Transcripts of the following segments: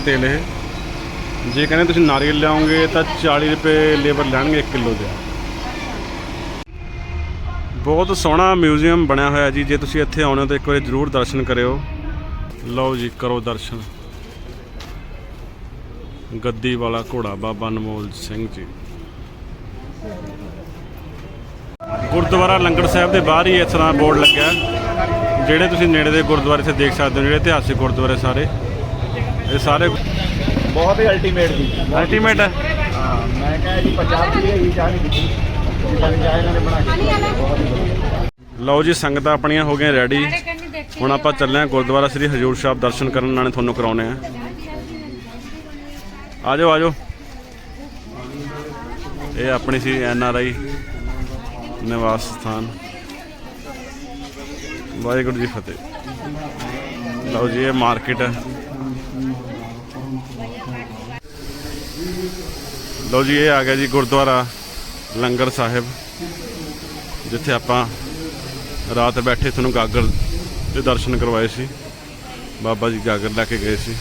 ਤੇਲ ਇਹ। ਜੇ ਕਹਿੰਦੇ ਤੁਸੀਂ ਨਾਰੀਅਲ ਲਿਆਓਗੇ ਤਾਂ 40 ਰੁਪਏ ਲੇਬਰ ਲੈਣਗੇ 1 ਕਿਲੋ ਦੇ। ਬਹੁਤ ਸੋਹਣਾ ਮਿਊਜ਼ੀਅਮ ਬਣਿਆ ਹੋਇਆ ਜੀ। ਜੇ ਤੁਸੀਂ ਇੱਥੇ ਆਉਣੇ ਹੋ ਤਾਂ ਇੱਕ ਵਾਰੀ ਜ਼ਰੂਰ ਦਰਸ਼ਨ ਕਰਿਓ। ਲਓ ਜੀ, ਕਰੋ ਦਰਸ਼ਨ। ਗੱਦੀ ਵਾਲਾ ਘੋੜਾ ਬਾਬਾ ਅਨਮੋਲ ਸਿੰਘ ਜੀ। ਗੁਰਦੁਆਰਾ ਲੰਗਰ ਸਾਹਿਬ ਦੇ ਬਾਹਰ ਹੀ ਇਸ ਤਰ੍ਹਾਂ ਬੋਰਡ ਲੱਗਿਆ। ਜਿਹੜੇ ਤੁਸੀਂ ਨੇੜੇ ਦੇ ਗੁਰਦੁਆਰੇ ਇੱਥੇ ਦੇਖ ਸਕਦੇ ਹੋ, ਜਿਹੜੇ ਇਤਿਹਾਸਿਕ ਗੁਰਦੁਆਰੇ ਸਾਰੇ। ਇਹ ਸਾਰੇ ਬਹੁਤ ਹੀ ਅਲਟੀਮੇਟ ਜੀ। ਅਲਟੀਮੇਟ ਹੈ ਹਾਂ ਮੈਂ ਕਿਹਾ ਜੀ ਪੰਜਾਬ ਦੀ ਇਹ ਚਾਹ ਨਹੀਂ ਦਿੱਤੀ। ਜਿੱਦਾਂ ਚਾਹ ਇਹਨਾਂ ਨੇ ਬਣਾ ਕੇ ਲਓ ਜੀ ਸੰਗਤਾਂ ਆਪਣੀਆਂ ਹੋ ਗਈਆਂ ਰੈਡੀ ਹੁਣ ਆਪਾਂ ਚੱਲੇ ਹਾਂ ਗੁਰਦੁਆਰਾ ਸ੍ਰੀ ਹਜੂਰ ਸਾਹਿਬ ਦਰਸ਼ਨ ਕਰਨ ਨਾਲੇ ਤੁਹਾਨੂੰ ਕਰਾਉਣੇ ਆ ਆਜੋ ਆਜੋ। ਇਹ ਆਪਣੀ ਸੀ ਐਨ ਆਰ ਆਈ ਨਿਵਾਸ ਸਥਾਨ। ਵਾਹਿਗੁਰੂ ਜੀ ਫਤਿਹ। ਲਓ ਜੀ ਇਹ ਮਾਰਕੀਟ ਹੈ। ਲਓ ਜੀ, ਇਹ ਆ ਗਿਆ ਜੀ ਗੁਰਦੁਆਰਾ ਲੰਗਰ ਸਾਹਿਬ, ਜਿੱਥੇ ਆਪਾਂ ਰਾਤ ਬੈਠੇ ਤੁਹਾਨੂੰ ਗਾਗਰ ਦੇ ਦਰਸ਼ਨ ਕਰਵਾਏ ਸੀ। ਬਾਬਾ ਜੀ ਗਾਗਰ ਲੈ ਕੇ ਗਏ ਸੀ।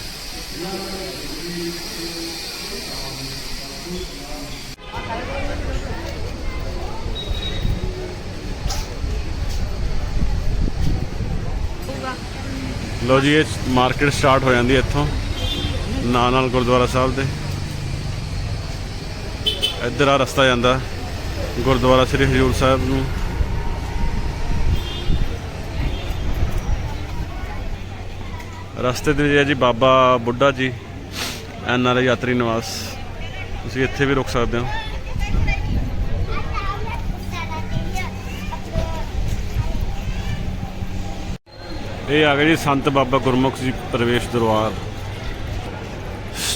ਲੋ ਜੀ, ਇਹ ਮਾਰਕੀਟ ਸਟਾਰਟ ਹੋ ਜਾਂਦੀ ਇੱਥੋਂ ਨਾਲ ਨਾਲ ਗੁਰਦੁਆਰਾ ਸਾਹਿਬ ਦੇ। ਇੱਧਰ ਆ ਰਸਤਾ ਜਾਂਦਾ। ਗੁਰਦੁਆਰਾ ਸ੍ਰੀ ਹਜੂਰ ਸਾਹਿਬ ਨੂੰ। ਰਸਤੇ ਦੇ ਵਿੱਚ ਹੈ ਜੀ ਬਾਬਾ ਬੁੱਢਾ ਜੀ, ਐਨ ਆਰ ਆਈ ਯਾਤਰੀ ਨਿਵਾਸ। ਤੁਸੀਂ ਇੱਥੇ ਵੀ ਰੁਕ ਸਕਦੇ ਹੋ। ਇਹ ਆ ਗਿਆ ਜੀ ਸੰਤ ਬਾਬਾ ਗੁਰਮੁਖ ਜੀ ਪ੍ਰਵੇਸ਼ ਦਰਬਾਰ।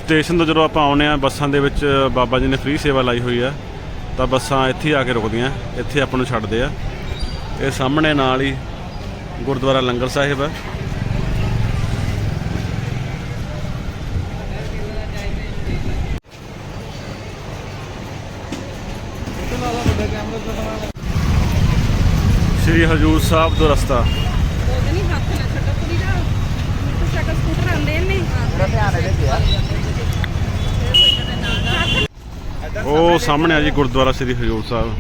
ਸਟੇਸ਼ਨ ਤੋਂ ਜਦੋਂ ਆਪਾਂ ਆਉਨੇ ਆ ਬੱਸਾਂ ਦੇ ਵਿੱਚ ਬਾਬਾ ਜੀ ਨੇ ਫ੍ਰੀ ਸੇਵਾ ਲਾਈ ਹੋਈ ਆ ਤਾਂ ਬੱਸਾਂ ਇੱਥੇ ਹੀ ਆ ਕੇ ਰੁਕਦੀਆਂ ਇੱਥੇ ਆਪਾਂ ਨੂੰ ਛੱਡਦੇ ਆ। ਇਹ ਸਾਹਮਣੇ ਨਾਲ ਹੀ ਗੁਰਦੁਆਰਾ ਲੰਗਰ ਸਾਹਿਬ ਹੈ ਸ੍ਰੀ ਹਜੂਰ ਸਾਹਿਬ ਤੋਂ ਰਸਤਾ। ਨਹੀਂ ਹੱਥ ਨਾ ਛੱਡੋ ਕੁੜੀ ਦਾ। ਮੋਟਰਸਾਈਕਲ ਸਕੂਟਰ ਆਉਂਦੇ ਨੇ। ਧਿਆਨ ਇਹਦੇ ਤੇ ਆ ਉਹ ਸਾਹਮਣੇ ਆ ਜੀ ਗੁਰਦੁਆਰਾ ਸ੍ਰੀ ਹਜੂਰ ਸਾਹਿਬ।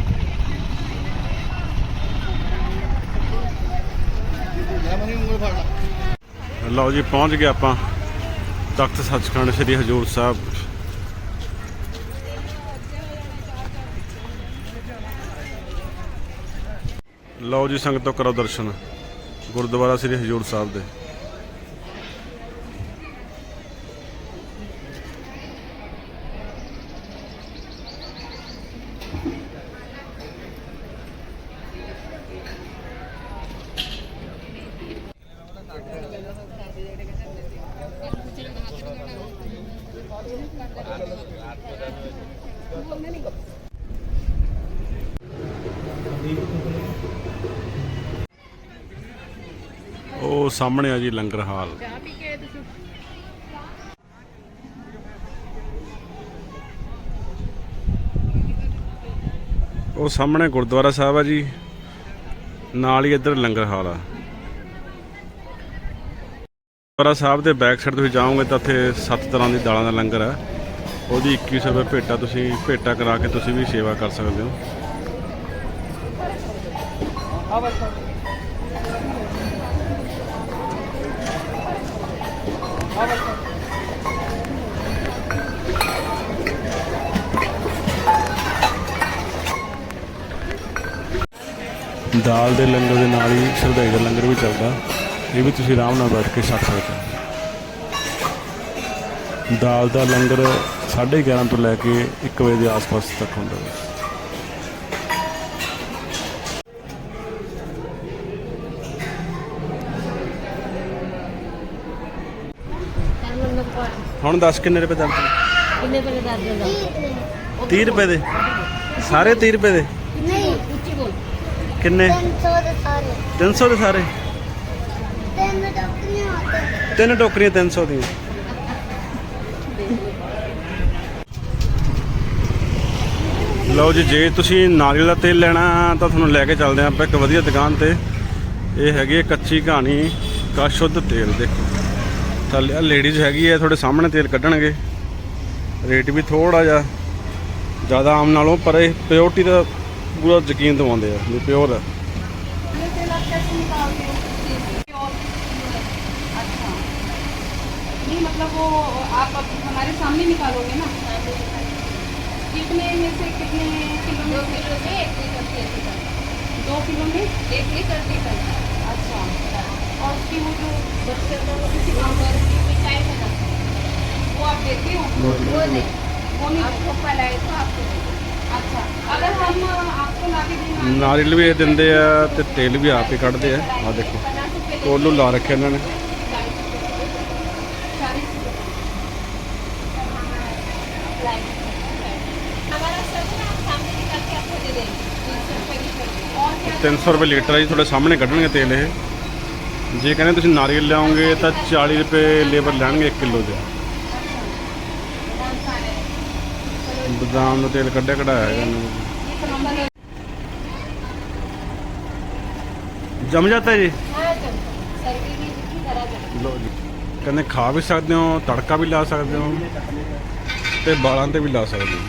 ਲਓ ਜੀ, ਪਹੁੰਚ ਗਏ ਆਪਾਂ ਤਖਤ ਸੱਚਖੰਡ ਸ੍ਰੀ ਹਜੂਰ ਸਾਹਿਬ। ਲਓ ਜੀ, ਸੰਗਤੋ ਕਰੋ ਦਰਸ਼ਨ ਗੁਰਦੁਆਰਾ ਸ੍ਰੀ ਹਜੂਰ ਸਾਹਿਬ ਦੇ ਉਹ ਸਾਹਮਣੇ ਆ ਜੀ ਲੰਗਰ ਹਾਲ। ਚਾਹ ਪੀ ਕੇ ਤੁਸੀਂ ਉਹ ਸਾਹਮਣੇ ਗੁਰਦੁਆਰਾ ਸਾਹਿਬ ਆ ਜੀ। ਨਾਲ ਹੀ ਇੱਧਰ ਲੰਗਰ ਹਾਲ ਆ। ਗੁਰਦੁਆਰਾ ਸਾਹਿਬ ਦੇ ਬੈਕ ਸਾਈਡ ਤੁਸੀਂ ਜਾਓਗੇ ਤਾਂ ਉੱਥੇ ਸੱਤ ਤਰ੍ਹਾਂ ਦੀ ਦਾਲਾਂ ਦਾ ਲੰਗਰ ਹੈ ਉਹਦੀ 2100 ਰੁਪਏ ਭੇਟਾ ਤੁਸੀਂ ਭੇਟਾ ਕਰਾ ਕੇ ਤੁਸੀਂ ਵੀ ਸੇਵਾ ਕਰ ਸਕਦੇ ਹੋ। ਦਾਲ ਦੇ ਲੰਗਰ ਦੇ ਨਾਲ ਹੀ ਸ਼ਰਦਾਈ ਦਾ ਲੰਗਰ ਵੀ ਚੱਲਦਾ। ਇਹ ਵੀ ਤੁਸੀਂ ਆਰਾਮ ਨਾਲ ਬੈਠ ਕੇ ਛਕ ਸਕਦੇ ਹੋ। ਦਾਲ ਦਾ ਲੰਗਰ 11:30 ਤੋਂ ਲੈ ਕੇ 1 ਵਜੇ ਦੇ ਆਸ-ਪਾਸ ਤੱਕ ਹੁੰਦਾ ਹੈ। ਹੁਣ ਦੱਸ ਕਿੰਨੇ ਰੁਪਏ ਦਾਲ ਕਿੰਨੇ ਪੈਸੇ ਦੱਸ ਦਿਓ 30 ਰੁਪਏ ਦੇ? ਸਾਰੇ 30 ਰੁਪਏ ਦੇ? ਨਹੀਂ ਉੱਚੀ ਬੋਲ। ਕਿੰਨੇ? 300 ਦੇ ਸਾਰੇ। 300 ਦੇ ਸਾਰੇ? ਤਿੰਨ ਆਤੇ ਤਿੰਨ ਟੋਕਰੀਆਂ 300 ਦੀਆਂ। ਲਓ ਜੀ ਜੇ ਤੁਸੀਂ ਨਾਰੀਅਲ ਦਾ ਤੇਲ ਲੈਣਾ ਤਾਂ ਤੁਹਾਨੂੰ ਲੈ ਕੇ ਚੱਲਦੇ ਹਾਂ ਆਪਾਂ ਇੱਕ ਵਧੀਆ ਦੁਕਾਨ ਤੇ। ਇਹ ਹੈਗੀ ਹੈ ਕੱਚੀ ਕਹਾਣੀ ਕਾ ਸ਼ੁੱਧ ਤੇਲ ਦੇਖੋ। ਥੱਲੇ ਲੇਡੀਜ਼ ਹੈਗੀ ਹੈ ਤੁਹਾਡੇ ਸਾਹਮਣੇ ਤੇਲ ਕੱਢਣਗੇ ਰੇਟ ਵੀ ਥੋੜਾ ਜਿਹਾ ਜ਼ਿਆਦਾ ਆਮ ਨਾਲੋਂ ਪਰ ਇਹ ਪਿਓਰਟੀ ਦਾ ਪੂਰਾ ਯਕੀਨ ਦਿਵਾਉਂਦੇ ਆ ਵੀ ਪਿਓਰ ਹੈ ये तेल आप कैसे निकालते हो प्योर अच्छा नहीं मतलब वो आप अब हमारे सामने निकालोगे ना कितने में से कितने किलो में से किलो में एक लीटर तेल निकलता दो किलो में है एक लीटर निकलता है अच्छा और उसकी वो जो बच्चे को किसी कंवर की मिठाई में ना वो आप देते हो वो नहीं वो नहीं आपको पलाए तो आपको देंगे। अच्छा अगर हम आपको ला के देना ਨਾਰੀਅਲ ਵੀ ਇਹ ਦਿੰਦੇ ਆ ਤੇ ਤੇਲ ਵੀ ਆਪ ਹੀ ਕੱਢਦੇ ਆ ਆ ਦੇਖੋ पचास रुपये ਕੋਲੂ ਲਾ ਰੱਖਿਆ ਇਹਨਾਂ ਨੇ चालीस रुपये अप्लाई हमारा सब ना आप सामने निकाल के आपको दे देंगे तीन सौ रुपये की कर और क्या 300 ਰੁਪਏ ਲੀਟਰ ਹੈ ਜੀ ਤੁਹਾਡੇ ਸਾਹਮਣੇ ਕੱਢਣਗੇ ਤੇਲ ਇਹ ਜੇ ਕਹਿੰਦੇ ਤੁਸੀਂ ਨਾਰੀਅਲ ਲਿਆਓਗੇ ਤਾਂ 40 ਰੁਪਏ ਲੇਬਰ ਲੈਣਗੇ 1 ਕਿਲੋ ਦੇ। ਬਦਾਮ ਦਾ ਤੇਲ ਕੱਢਿਆ ਕਢਾਇਆ ਹੈਗਾ ਜਮ ਜਾਂਦਾ ਜੀ? ਜੀ। ਕਹਿੰਦੇ ਖਾ ਵੀ ਸਕਦੇ ਹੋ, ਤੜਕਾ ਵੀ ਲਾ ਸਕਦੇ ਹੋ ਤੇ ਬਾਲਾਂ ਤੇ ਵੀ ਲਾ ਸਕਦੇ ਹੋ।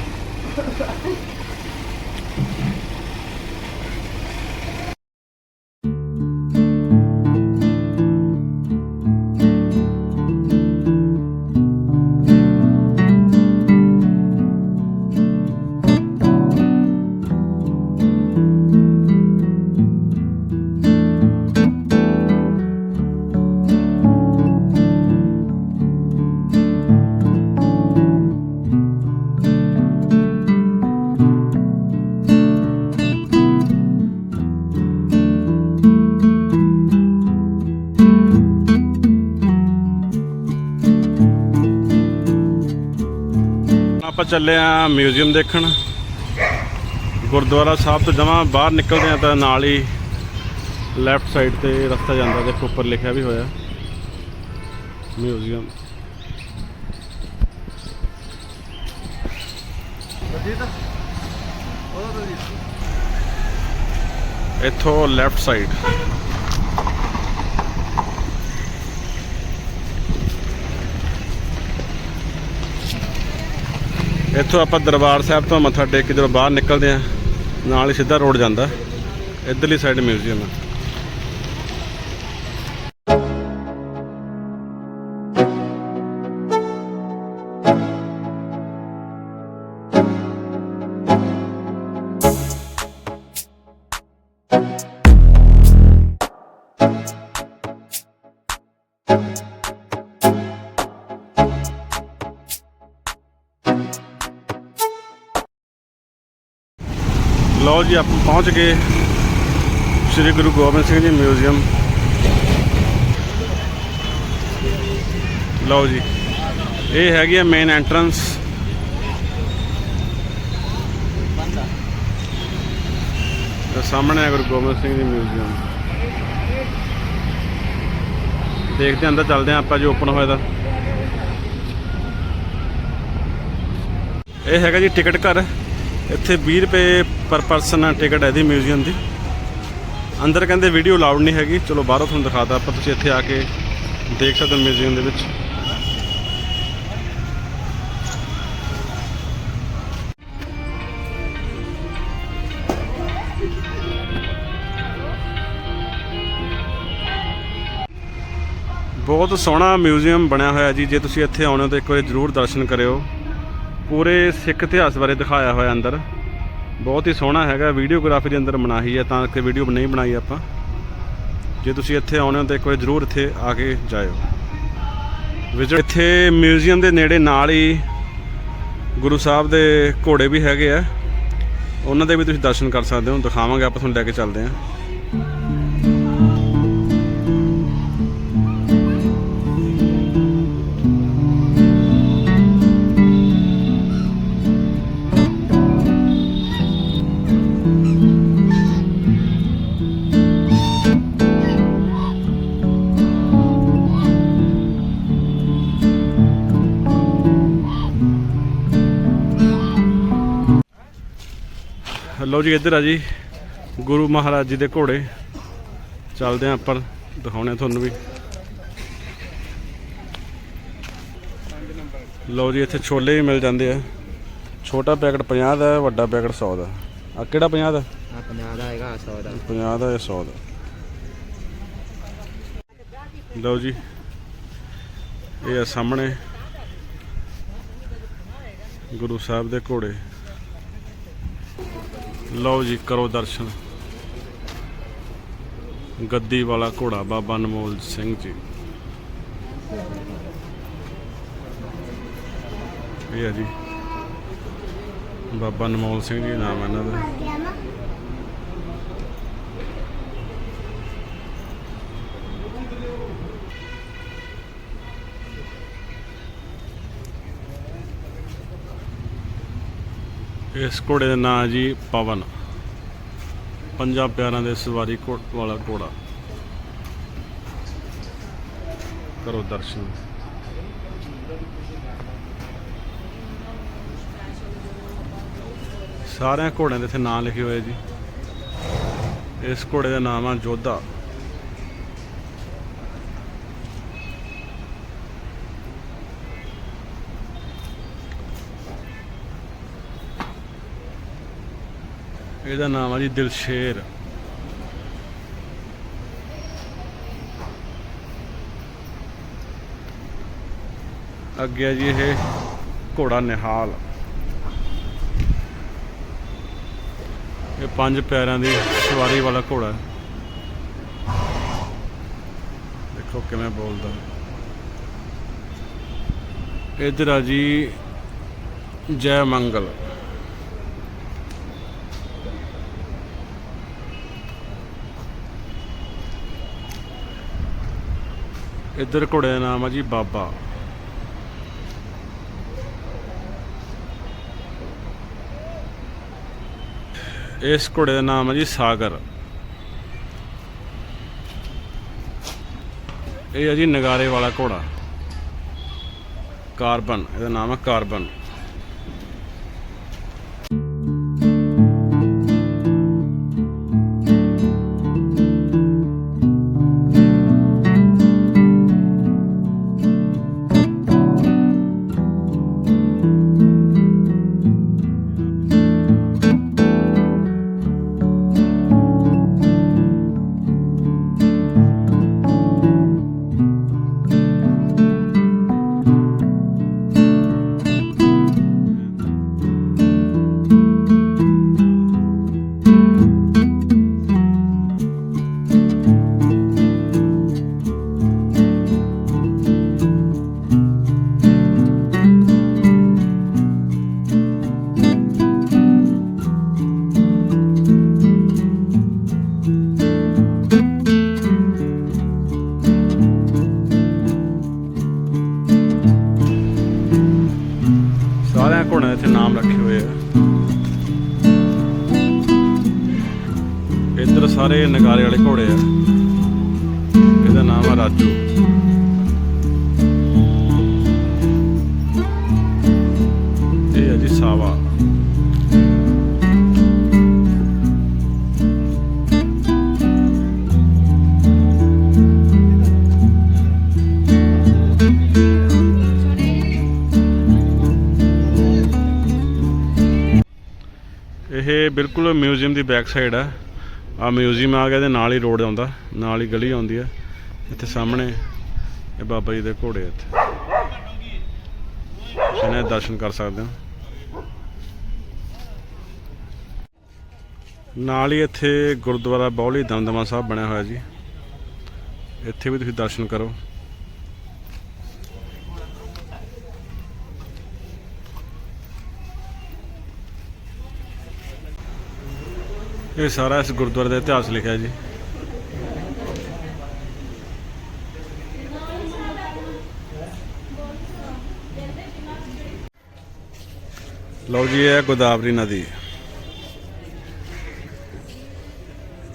ਚੱਲੇ ਆ ਮਿਊਜ਼ੀਅਮ ਦੇਖਣ। ਗੁਰਦੁਆਰਾ ਸਾਹਿਬ ਤੋਂ ਜਮਾਂ ਬਾਹਰ ਨਿਕਲਦੇ ਆ ਤਾਂ ਨਾਲ ਹੀ ਲੈਫਟ ਸਾਈਡ ਤੇ ਰਸਤਾ ਜਾਂਦਾ ਦੇਖੋ ਉੱਪਰ ਲਿਖਿਆ ਵੀ ਹੋਇਆ। ਮਿਊਜ਼ੀਅਮ। ਇੱਥੋਂ ਲੈਫਟ ਸਾਈਡ ਇੱਥੋਂ ਆਪਾਂ ਦਰਬਾਰ ਸਾਹਿਬ ਤੋਂ ਮੱਥਾ ਟੇਕ ਕੇ ਜਦੋਂ ਬਾਹਰ ਨਿਕਲਦੇ ਆ ਨਾਲ ਹੀ ਸਿੱਧਾ ਰੋਡ ਜਾਂਦਾ। ਇੱਧਰਲੀ ਸਾਈਡ ਮਿਊਜ਼ੀਅਮ ਹੈ ਜੀ, ਆਪਾਂ ਪਹੁੰਚ ਗਏ ਸ੍ਰੀ ਗੁਰੂ ਗੋਬਿੰਦ ਸਿੰਘ ਜੀ ਮਿਊਜ਼ੀਅਮ। ਲਓ ਜੀ, ਇਹ ਹੈਗੀ ਆ ਮੇਨ ਐਂਟਰੈਂਸ ਤੇ ਸਾਹਮਣੇ ਹੈ ਗੁਰੂ ਗੋਬਿੰਦ ਸਿੰਘ ਜੀ ਮਿਊਜ਼ੀਅਮ। ਦੇਖਦੇ ਹਾਂ, ਅੰਦਰ ਚੱਲਦੇ ਹਾਂ ਆਪਾਂ ਜੋ ਓਪਨ ਹੋਇਆ ਦਾ। ਇਹ ਹੈਗਾ ਜੀ ਟਿਕਟ ਘਰ। ਇੱਥੇ 20 ਰੁਪਏ ਪਰ ਪਰਸਨ ਟਿਕਟ ਹੈ ਇਹਦੀ ਮਿਊਜ਼ੀਅਮ ਦੀ। ਅੰਦਰ ਕਹਿੰਦੇ ਵੀਡੀਓ ਅਲਾਉਡ ਨਹੀਂ ਹੈਗੀ। ਚਲੋ ਬਾਹਰੋਂ ਤੁਹਾਨੂੰ ਦਿਖਾਤਾ, ਆਪਾਂ ਤੁਸੀਂ ਇੱਥੇ ਆ ਕੇ ਦੇਖ ਸਕਦੇ ਹੋ ਮਿਊਜ਼ੀਅਮ ਦੇ ਵਿੱਚ। ਬਹੁਤ ਸੋਹਣਾ ਮਿਊਜ਼ੀਅਮ ਬਣਿਆ ਹੋਇਆ ਜੀ। ਜੇ ਤੁਸੀਂ ਇੱਥੇ ਆਉਣੇ ਹੋ ਤਾਂ ਇੱਕ ਵਾਰੀ ਜ਼ਰੂਰ ਦਰਸ਼ਨ ਕਰਿਓ। ਪੂਰੇ ਸਿੱਖ ਇਤਿਹਾਸ ਬਾਰੇ ਦਿਖਾਇਆ ਹੋਇਆ ਅੰਦਰ। ਬਹੁਤ ਹੀ ਸੋਹਣਾ ਹੈਗਾ, ਵੀਡੀਓਗ੍ਰਾਫੀ ਦੇ ਅੰਦਰ ਬਣਾਈ ਹੈ, ਤਾਂ ਕਿ ਵੀਡੀਓ ਨਹੀਂ ਬਣਾਈ ਆਪਾਂ। ਜੇ ਤੁਸੀਂ ਇੱਥੇ ਆਉਣੇ ਹੋ ਤਾਂ ਇੱਕ ਵਾਰੀ ਜ਼ਰੂਰ ਇੱਥੇ ਆ ਕੇ ਜਾਇਓ। ਵਿਜ਼ਿਟ ਇੱਥੇ ਮਿਊਜ਼ੀਅਮ ਦੇ ਨੇੜੇ ਨਾਲ ਹੀ ਗੁਰੂ ਸਾਹਿਬ ਦੇ ਘੋੜੇ ਵੀ ਹੈਗੇ ਆ। ਉਹਨਾਂ ਦੇ ਵੀ ਤੁਸੀਂ ਦਰਸ਼ਨ ਕਰ ਸਕਦੇ ਹੋ, ਦਿਖਾਵਾਂਗੇ, ਆਪਾਂ ਤੁਹਾਨੂੰ ਲੈ ਕੇ ਚੱਲਦੇ ਹਾਂ। ਲਓ ਜੀ ਇੱਧਰ ਆ ਜੀ ਗੁਰੂ ਮਹਾਰਾਜ ਜੀ ਦੇ ਘੋੜੇ। ਚੱਲਦੇ ਆਂ ਉੱਪਰ ਦਿਖਾਉਣੇ ਤੁਹਾਨੂੰ ਵੀ। ਲਓ ਜੀ ਇੱਥੇ ਛੋਲੇ ਵੀ ਮਿਲ ਜਾਂਦੇ ਆ। ਛੋਟਾ ਪੈਕਟ 50 ਦਾ ਵੱਡਾ ਪੈਕਟ 100 ਦਾ। ਆ ਕਿਹੜਾ 50 ਦਾ? ਆ 50 ਦਾ ਹੈਗਾ 100 ਦਾ। 50 ਦਾ ਇਹ 100 ਦਾ। ਲਓ ਜੀ ਇਹ ਆ ਸਾਹਮਣੇ ਗੁਰੂ ਸਾਹਿਬ ਦੇ ਘੋੜੇ। ਲਓ ਜੀ, ਕਰੋ ਦਰਸ਼ਨ। ਗੱਦੀ ਵਾਲਾ ਘੋੜਾ ਬਾਬਾ ਅਨਮੋਲ ਸਿੰਘ ਜੀ। ਇਹ ਹੈ ਜੀ। ਬਾਬਾ ਅਨਮੋਲ ਸਿੰਘ ਜੀ ਨਾਮ ਹੈ ਇਹਨਾਂ ਦਾ। ਇਸ ਘੋੜੇ ਦਾ ਨਾਂ ਜੀ ਪਵਨ। ਪੰਜਾਂ ਪਿਆਰਾਂ ਦੇ ਸਵਾਰੀ ਘੋੜ ਵਾਲਾ ਘੋੜਾ। ਕਰੋ ਦਰਸ਼ਨ। ਸਾਰਿਆਂ ਘੋੜਿਆਂ ਦੇ ਇੱਥੇ ਨਾਂ ਲਿਖੇ ਹੋਏ ਜੀ। ਇਸ ਘੋੜੇ ਦਾ ਨਾਮ ਆ ਜੋਧਾ। ਇਹਦਾ ਨਾਮ ਆ ਜੀ ਦਿਲਸ਼ੇਰ। ਅੱਗੇ ਆ ਜੀ ਇਹ ਘੋੜਾ ਨਿਹਾਲ। ਇਹ ਪੰਜ ਪੈਰਾਂ ਦੀ ਸਵਾਰੀ ਵਾਲਾ ਘੋੜਾ ਦੇਖੋ ਕਿਵੇਂ ਬੋਲਦਾ ਇਧਰ ਆ ਜੀ ਜੈ ਮੰਗਲ। ਇੱਧਰ ਘੋੜੇ ਦਾ ਨਾਮ ਆ ਜੀ ਬਾਬਾ। ਇਸ ਘੋੜੇ ਦਾ ਨਾਮ ਹੈ ਜੀ ਸਾਗਰ। ਇਹ ਹੈ ਜੀ ਨਗਾਰੇ ਵਾਲਾ ਘੋੜਾ। ਕਾਰਬਨ, ਇਹਦਾ ਨਾਮ ਹੈ ਕਾਰਬਨ। ਇੱਧਰ ਸਾਰੇ ਨਗਾਰੇ ਵਾਲੇ ਘੋੜੇ ਆ। ਇਹਦਾ ਨਾਮ ਆ ਰਾਜੂ। ਇਹ ਬਿਲਕੁਲ ਮਿਊਜ਼ੀਅਮ ਦੀ ਬੈਕ ਸਾਈਡ ਆ। ਆ ਮਿਊਜ਼ੀਅਮ ਆ ਗਿਆ ਇਹਦੇ ਨਾਲ ਹੀ ਰੋਡ ਆਉਂਦਾ, ਨਾਲ ਹੀ ਗਲੀ ਆਉਂਦੀ ਆ। ਇੱਥੇ ਸਾਹਮਣੇ ਇਹ ਬਾਬਾ ਜੀ ਦੇ ਘੋੜੇ ਇੱਥੇ। ਜਿਹਨੇ ਦਰਸ਼ਨ ਕਰ ਸਕਦੇ ਹੋ। ਨਾਲ ਹੀ ਇੱਥੇ ਗੁਰਦੁਆਰਾ ਬੌਲੀ ਦਮਦਮਾ ਸਾਹਿਬ ਬਣਿਆ ਹੋਇਆ ਜੀ। ਇੱਥੇ ਵੀ ਤੁਸੀਂ ਦਰਸ਼ਨ ਕਰੋ। ਇਹ ਸਾਰਾ ਇਸ ਗੁਰਦੁਆਰੇ ਦਾ ਇਤਿਹਾਸ ਲਿਖਿਆ ਜੀ। ਲਓ ਜੀ, ਇਹ ਗੋਦਾਵਰੀ ਨਦੀ।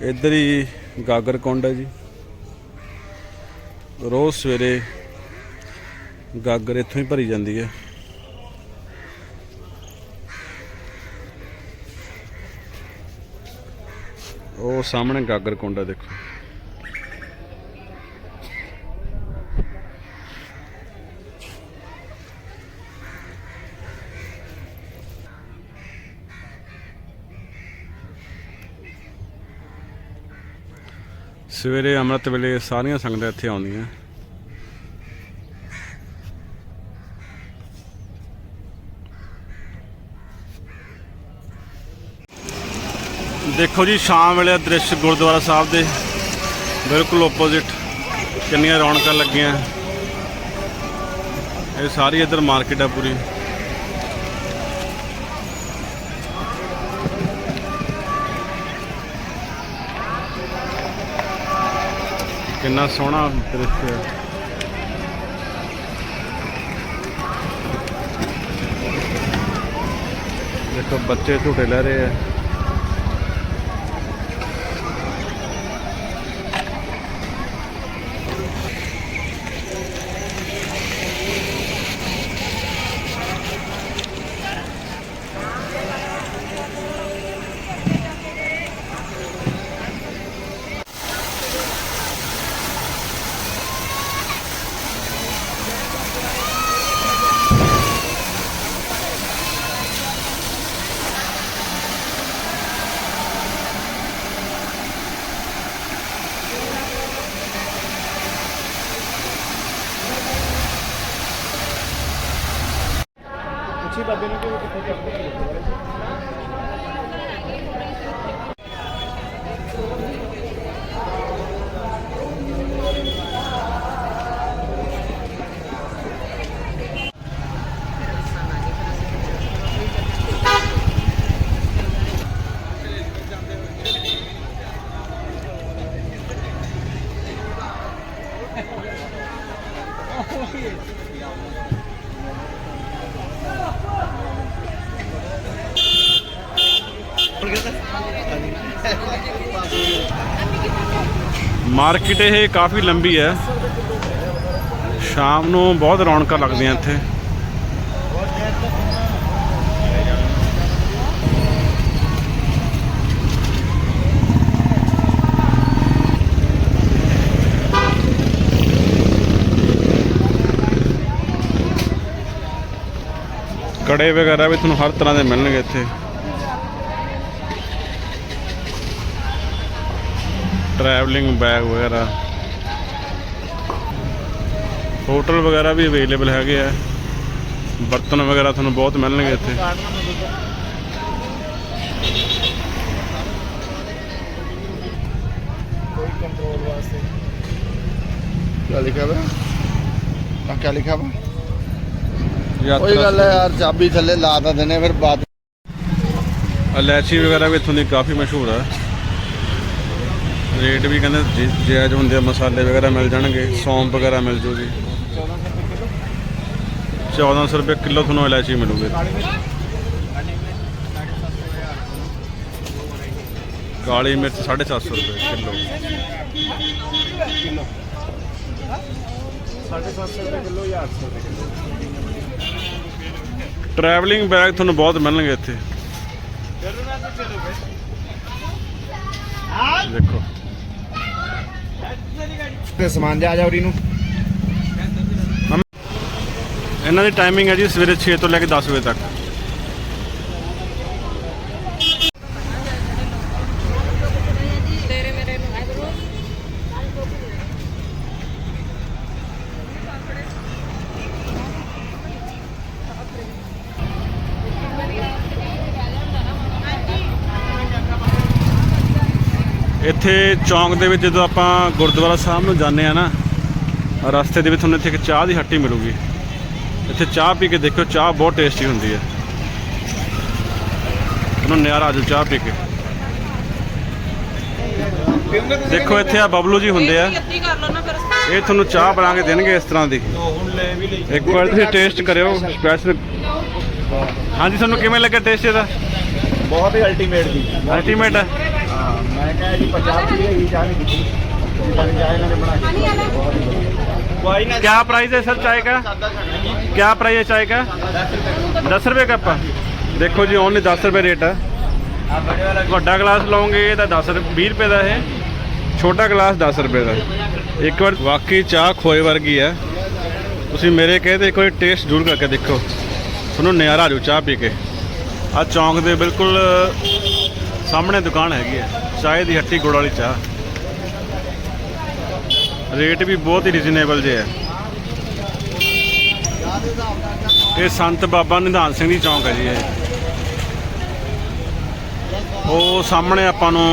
ਇੱਧਰ ਹੀ ਗਾਗਰ ਕੁੰਡ ਹੈ ਜੀ। ਰੋਜ਼ ਸਵੇਰੇ ਗਾਗਰ ਇੱਥੋਂ ਹੀ ਭਰੀ ਜਾਂਦੀ ਹੈ। ਉਹ ਸਾਹਮਣੇ ਗਾਗਰ ਕੁੰਡਾ ਦੇਖੋ। ਸਵੇਰੇ ਅੰਮ੍ਰਿਤ ਵੇਲੇ ਸਾਰੀਆਂ ਸੰਗਤਾਂ ਇੱਥੇ ਆਉਂਦੀਆਂ। ਦੇਖੋ ਜੀ, ਸ਼ਾਮ ਵੇਲੇ ਦ੍ਰਿਸ਼ ਗੁਰਦੁਆਰਾ ਸਾਹਿਬ ਦੇ। ਬਿਲਕੁਲ ਆਪੋਜ਼ਿਟ ਕਿੰਨੀਆਂ ਰੌਣਕਾਂ ਲੱਗੀਆਂ। ਇਹ ਸਾਰੀ ਇੱਧਰ ਮਾਰਕੀਟ ਆ ਪੂਰੀ। ਕਿੰਨਾ ਸੋਹਣਾ ਦ੍ਰਿਸ਼ ਹੈ। ਦੇਖੋ, ਬੱਚੇ ਝੂਟੇ ਲੈ ਰਹੇ ਆ। ਮਾਰਕੀਟ ਇਹ ਕਾਫੀ ਲੰਬੀ ਹੈ। ਸ਼ਾਮ ਨੂੰ ਬਹੁਤ ਰੌਣਕਾਂ ਲੱਗਦੀਆਂ ਇੱਥੇ। ਕੜੇ ਵਗੈਰਾ ਵੀ ਤੁਹਾਨੂੰ ਹਰ ਤਰ੍ਹਾਂ ਦੇ ਮਿਲਣਗੇ ਇੱਥੇ। ਟਰੈਵਲਿੰਗ ਬੈਗ ਵਗੈਰਾ। ਹੋਟਲ ਵਗੈਰਾ ਵੀ ਅਵੇਲੇਬਲ ਹੈਗੇ ਆ। ਬਰਤਨ ਵਗੈਰਾ ਤੁਹਾਨੂੰ ਬਹੁਤ ਮਿਲਣਗੇ ਇੱਥੇ। ਕੋਈ ਗੱਲ ਹੈ ਯਾਰ ਚਾਬੀ ਥੱਲੇ ਲਾ ਤਾਂ ਦਿੰਨੇ ਫਿਰ ਬਾਅਦ ਇਲਾਇਚੀ ਵਗੈਰਾ ਵੀ ਇਥੋਂ ਦੀ ਕਾਫੀ ਮਸ਼ਹੂਰ ਆ। ਰੇਟ ਵੀ ਕਹਿੰਦੇ ਜ- ਜਾਇਜ਼ ਹੁੰਦੇ ਆ, ਮਸਾਲੇ ਵਗੈਰਾ ਮਿਲ ਜਾਣਗੇ, ਸੌਂਫ ਵਗੈਰਾ ਮਿਲ ਜੂਗੀ 1400 ਰੁਪਏ ਕਿਲੋ ਤੁਹਾਨੂੰ ਇਲਾਇਚੀ ਮਿਲੂਗੀ। ਕਾਲੀ ਮਿਰਚ 750 ਰੁਪਏ ਕਿਲੋ 750 ਰੁਪਏ ਕਿਲੋ ਜਾਂ 800 ਰੁਪਏ ਕਿਲੋ। ਟਰੈਵਲਿੰਗ ਬੈਗ ਤੁਹਾਨੂੰ ਬਹੁਤ ਮਿਲਣਗੇ ਇੱਥੇ। ਦੇਖੋ। ਤੇ ਸਮਾਨ ਜਾ ਜਾ ਉਰੀ ਨੂੰ। ਇਹਨਾਂ ਦੀ ਟਾਈਮਿੰਗ ਹੈ ਜੀ ਸਵੇਰੇ 6 ਤੋਂ ਲੈ ਕੇ 10 ਵਜੇ ਤੱਕ। ਇੱਥੇ ਚੌਂਕ ਦੇ ਵਿੱਚ ਜਦੋਂ ਆਪਾਂ ਗੁਰਦੁਆਰਾ ਸਾਹਿਬ ਨੂੰ ਜਾਂਦੇ ਆ ਨਾ ਰਸਤੇ ਦੇ ਵਿੱਚ ਤੁਹਾਨੂੰ ਇੱਥੇ ਇੱਕ ਚਾਹ ਦੀ ਹੱਟੀ ਮਿਲੂਗੀ। ਇੱਥੇ ਚਾਹ ਪੀ ਕੇ ਦੇਖਿਓ ਚਾਹ ਬਹੁਤ ਟੇਸਟੀ ਹੁੰਦੀ ਹੈ। ਤੁਹਾਨੂੰ ਨਿਆਰਾ ਆਜੋ ਚਾਹ ਪੀ ਕੇ। ਦੇਖੋ ਇੱਥੇ ਆ ਬਬਲੂ ਜੀ ਹੁੰਦੇ ਆ। ਇਹ ਤੁਹਾਨੂੰ ਚਾਹ ਬਣਾ ਕੇ ਦੇਣਗੇ ਇਸ ਤਰ੍ਹਾਂ ਦੀ। ਇੱਕ ਵਾਰ ਤੁਸੀਂ ਟੇਸਟ ਕਰਿਓ ਸਪੈਸ਼ਲ ਹਾਂਜੀ ਤੁਹਾਨੂੰ ਕਿਵੇਂ ਲੱਗਿਆ ਟੇਸਟ ਇਹਦਾ? ਬਹੁਤ ਹੀ ਅਲਟੀਮੇਟ ਜੀ। ਅਲਟੀਮੇਟ ਹੈ ਹਾਂ ਮੈਂ ਕਿਹਾ ਜੀ ਪੰਜਾਬ ਦੀ ਹੈਗੀ ਚਾਹ ਨਹੀਂ ਕੀਤੀ ਜਿੱਦਾਂ ਦੀ ਚਾਹ ਇਹਨਾਂ ਨੇ ਬਣਾ ਕੇ ਦਿੱਤੀ, ਬਹੁਤ ਹੀ ਵਧੀਆ। ਕੋਈ ਨਾ क्या प्राइस है सर चाय का ਸਾਦਾ ਖਾਣਾ ਜੀ क्या प्राइस है चाय का 10 ਰੁਪਏ दस रुपये कप ਦੇਖੋ ਜੀ ਓਨਲੀ 10 ਰੁਪਏ ਰੇਟ ਹੈ ਆ ਬੜੇ ਵਾਲਾ ਵੱਡਾ ਗਲਾਸ ਲਓਗੇ ਤਾਂ 10 ਰੁਪਏ 20 ਰੁਪਏ ਦਾ ਇਹ ਛੋਟਾ ਗਲਾਸ 10 ਰੁਪਏ ਦਾ ਇੱਕ ਵਾਰ ਵਾਕਈ ਚਾਹ ਖੋਏ ਵਰਗੀ ਹੈ ਤੁਸੀਂ ਮੇਰੇ ਕਹੇ ਤੇ ਇੱਕ ਵਾਰ ਟੇਸਟ ਜ਼ਰੂਰ ਕਰਕੇ ਦੇਖੋ ਤੁਹਾਨੂੰ ਨਜ਼ਾਰਾ ਆ ਜਾਊ ਚਾਹ ਪੀ ਕੇ ਆ ਚੌਂਕ ਦੇ ਬਿਲਕੁਲ ਸਾਹਮਣੇ ਦੁਕਾਨ ਹੈਗੀ ਹੈ ਚਾਹ ਦੀ ਹੱਟੀ ਗੁੜ ਵਾਲੀ ਚਾਹ। ਰੇਟ ਵੀ ਬਹੁਤ ਹੀ ਰੀਜ਼ਨੇਬਲ ਜੇ ਹੈ ਇਹ ਸੰਤ ਬਾਬਾ ਨਿਧਾਨ ਸਿੰਘ ਦੀ ਚੌਂਕ ਹੈ ਜੀ ਇਹ। ਉਹ ਸਾਹਮਣੇ ਆਪਾਂ ਨੂੰ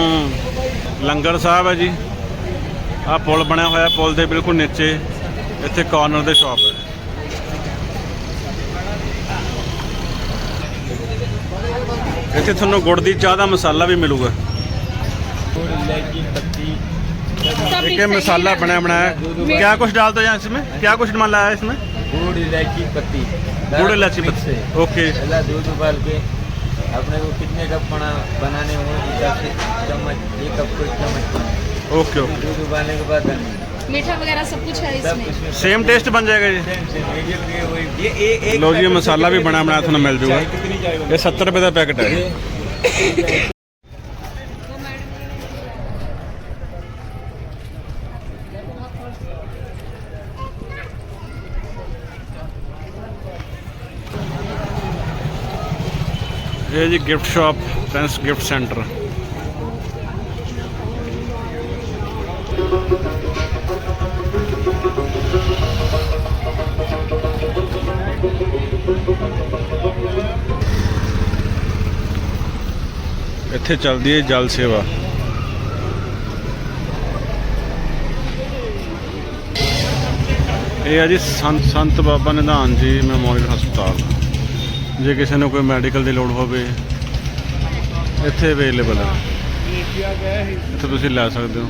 ਲੰਗਰ ਸਾਹਿਬ ਹੈ ਜੀ। ਆਹ ਪੁਲ ਬਣਿਆ ਹੋਇਆ, ਪੁਲ ਦੇ ਬਿਲਕੁਲ ਨੀਚੇ। ਇੱਥੇ ਕਾਰਨਰ ਦੇ ਸ਼ਾਪ ਹੈ। ਇੱਥੇ ਤੁਹਾਨੂੰ ਗੁੜ ਦੀ ਚਾਹ ਦਾ ਮਸਾਲਾ ਵੀ ਮਿਲੂਗਾ। इलायची पत्ती एक मसाला बना बनाया है क्या कुछ डालते हैं इसमें क्या कुछ डाला है इसमें गुड़ इलायची पत्ती गुड़ इलायची पत्ती ओके दूध उबाल के अपने को कितने कप बना बनाने हो हिसाब से चम्मच एक कप को चम्मच ओके ओके दूध उबालने के बाद मीठा वगैरह सब कुछ है इसमें सेम टेस्ट बन जाएगा ये लो जी मसाला भी बना बनाया थोड़ा मिल जाएगा ये सत्तर रुपये का पैकेट है ਇਹ ਜੀ gift shop Prince gift centre ਇੱਥੇ ਚੱਲਦੀ ਹੈ ਜਲ ਸੇਵਾ। ਇਹ ਹੈ ਜੀ ਸੰਤ ਸੰਤ ਬਾਬਾ ਨਿਧਾਨ ਜੀ ਮੈਮੋਰੀਅਲ ਹਸਪਤਾਲ। ਜੇ ਕਿਸੇ ਨੂੰ ਕੋਈ ਮੈਡੀਕਲ ਦੀ ਲੋੜ ਹੋਵੇ, ਇੱਥੇ ਅਵੇਲੇਬਲ ਹੈ ਇੱਥੇ ਤੁਸੀਂ ਲੈ ਸਕਦੇ ਹੋ।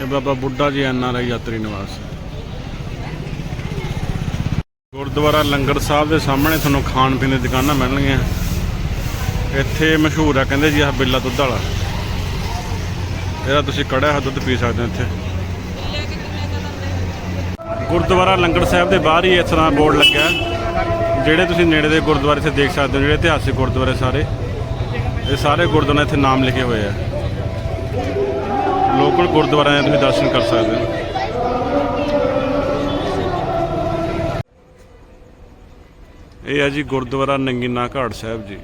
ਇਹ ਬਾਬਾ ਬੁੱਢਾ ਜੀ ਐਨ ਆਰ ਆਈ ਯਾਤਰੀ ਨਿਵਾਸ। ਗੁਰਦੁਆਰਾ ਲੰਗਰ ਸਾਹਿਬ ਦੇ ਸਾਹਮਣੇ ਤੁਹਾਨੂੰ ਖਾਣ ਪੀਣ ਦੀ ਦੁਕਾਨਾਂ ਮਿਲਣਗੀਆਂ। ਇੱਥੇ ਮਸ਼ਹੂਰ ਆ, ਕਹਿੰਦੇ ਜੀ ਆਹ ਬਿੱਲਾ ਦੁੱਧ ਵਾਲਾ। ਇਹਦਾ ਤੁਸੀਂ ਕੜਿਆ ਹੋਇਆ ਦੁੱਧ ਪੀ ਸਕਦੇ ਹੋ ਇੱਥੇ। ਗੁਰਦੁਆਰਾ ਲੰਗਰ ਸਾਹਿਬ ਦੇ ਬਾਹਰ ਹੀ ਇਸ ਤਰ੍ਹਾਂ ਬੋਰਡ ਲੱਗਿਆ ਜਿਹੜੇ ਤੁਸੀਂ ਨੇੜੇ ਦੇ ਗੁਰਦੁਆਰੇ ਇੱਥੇ ਦੇਖ ਸਕਦੇ ਹੋ, ਜਿਹੜੇ ਇਤਿਹਾਸਿਕ ਗੁਰਦੁਆਰੇ ਸਾਰੇ, ਇਹ ਸਾਰੇ ਗੁਰਦੁਆਰੇ ਇੱਥੇ ਨਾਮ ਲਿਖੇ ਹੋਏ ਆ। ਲੋਕਲ ਗੁਰਦੁਆਰਿਆਂ ਦੇ ਤੁਸੀਂ ਦਰਸ਼ਨ ਕਰ ਸਕਦੇ ਹੋ। ਇਹ ਹੈ ਜੀ ਗੁਰਦੁਆਰਾ ਨੰਗੀਨਾ ਘਾਟ ਸਾਹਿਬ ਜੀ।